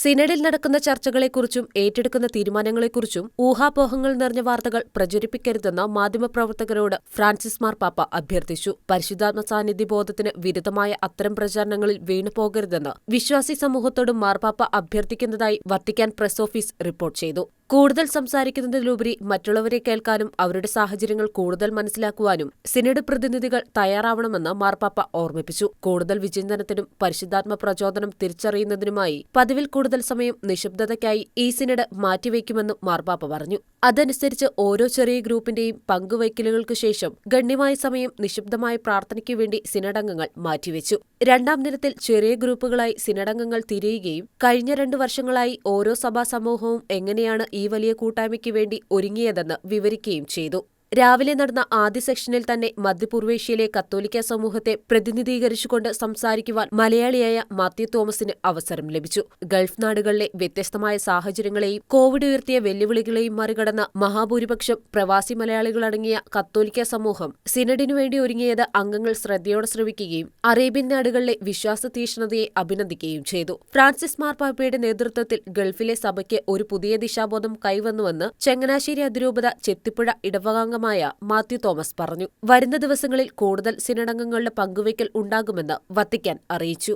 സിനഡിൽ നടക്കുന്ന ചർച്ചകളെക്കുറിച്ചും ഏറ്റെടുക്കുന്ന തീരുമാനങ്ങളെക്കുറിച്ചും ഊഹാപോഹങ്ങൾ നിറഞ്ഞ വാർത്തകൾ പ്രചരിപ്പിക്കരുതെന്ന് മാധ്യമപ്രവർത്തകരോട് ഫ്രാൻസിസ് മാർപ്പാപ്പ അഭ്യർത്ഥിച്ചു. പരിശുദ്ധാത്മ സാന്നിധ്യ ബോധത്തിന് വിരുദ്ധമായ അത്തരം പ്രചാരണങ്ങളിൽ വീണുപോകരുതെന്ന് വിശ്വാസി സമൂഹത്തോടും മാർപാപ്പ അഭ്യർത്ഥിക്കുന്നതായി വത്തിക്കാൻ പ്രസ് ഓഫീസ് റിപ്പോർട്ട് ചെയ്തു. കൂടുതൽ സംസാരിക്കുന്നതിലുപരി മറ്റുള്ളവരെ കേൾക്കാനും അവരുടെ സാഹചര്യങ്ങൾ കൂടുതൽ മനസ്സിലാക്കുവാനും സിനഡ് പ്രതിനിധികൾ തയ്യാറാവണമെന്ന് മാർപ്പാപ്പ ഓർമ്മിപ്പിച്ചു. കൂടുതൽ വിചിന്തനത്തിനും പരിശുദ്ധാത്മ പ്രചോദനം തിരിച്ചറിയുന്നതിനുമായി പതിവിൽ കൂടുതൽ സമയം നിശബ്ദതയ്ക്കായി ഈ സിനഡ് മാറ്റിവെക്കുമെന്നും മാർപ്പാപ്പ പറഞ്ഞു. അതനുസരിച്ച് ഓരോ ചെറിയ ഗ്രൂപ്പിന്റെയും പങ്കുവയ്ക്കലുകൾക്ക് ശേഷം ഗണ്യമായ സമയം നിശബ്ദമായ പ്രാർത്ഥനയ്ക്കു വേണ്ടി സിനഡംഗങ്ങൾ മാറ്റിവെച്ചു. രണ്ടാം ദിനത്തിൽ ചെറിയ ഗ്രൂപ്പുകളായി സിനഡംഗങ്ങൾ തിരിയുകയും കഴിഞ്ഞ രണ്ടു വർഷങ്ങളായി ഓരോ സഭാ സമൂഹവും എങ്ങനെയാണ് ഈ വലിയ കൂട്ടായ്മയ്ക്ക് വേണ്ടി ഒരുങ്ങിയതെന്ന് വിവരിക്കുകയും ചെയ്തു രാവിലെ നടന്ന ആദ്യ സെക്ഷനിൽ തന്നെ മധ്യപൂർവേഷ്യയിലെ കത്തോലിക്ക സമൂഹത്തെ പ്രതിനിധീകരിച്ചുകൊണ്ട് സംസാരിക്കുവാൻ മലയാളിയായ മാത്യു തോമസിന് അവസരം ലഭിച്ചു. ഗൾഫ് നാടുകളിലെ വ്യത്യസ്തമായ സാഹചര്യങ്ങളെയും കോവിഡ് ഉയർത്തിയ വെല്ലുവിളികളെയും മറികടന്ന മഹാഭൂരിപക്ഷം പ്രവാസി മലയാളികളടങ്ങിയ കത്തോലിക്ക സമൂഹം സിനഡിനു വേണ്ടി ഒരുങ്ങിയത് അംഗങ്ങൾ ശ്രദ്ധയോടെ ശ്രവിക്കുകയും അറേബ്യൻ നാടുകളിലെ വിശ്വാസ തീഷ്ണതയെ അഭിനന്ദിക്കുകയും ചെയ്തു. ഫ്രാൻസിസ് മാർപ്പാപ്പയുടെ നേതൃത്വത്തിൽ ഗൾഫിലെ സഭയ്ക്ക് ഒരു പുതിയ ദിശാബോധം കൈവന്നുവെന്ന് ചങ്ങനാശ്ശേരി അതിരൂപത ചെത്തിപ്പുഴ ഇടവകാംഗ അംഗമായ മാത്യു തോമസ് പറഞ്ഞു. വരുന്ന ദിവസങ്ങളിൽ കൂടുതൽ സിനഡംഗങ്ങളുടെ പങ്കുവയ്ക്കൽ ഉണ്ടാകുമെന്ന് വത്തിക്കാൻ അറിയിച്ചു.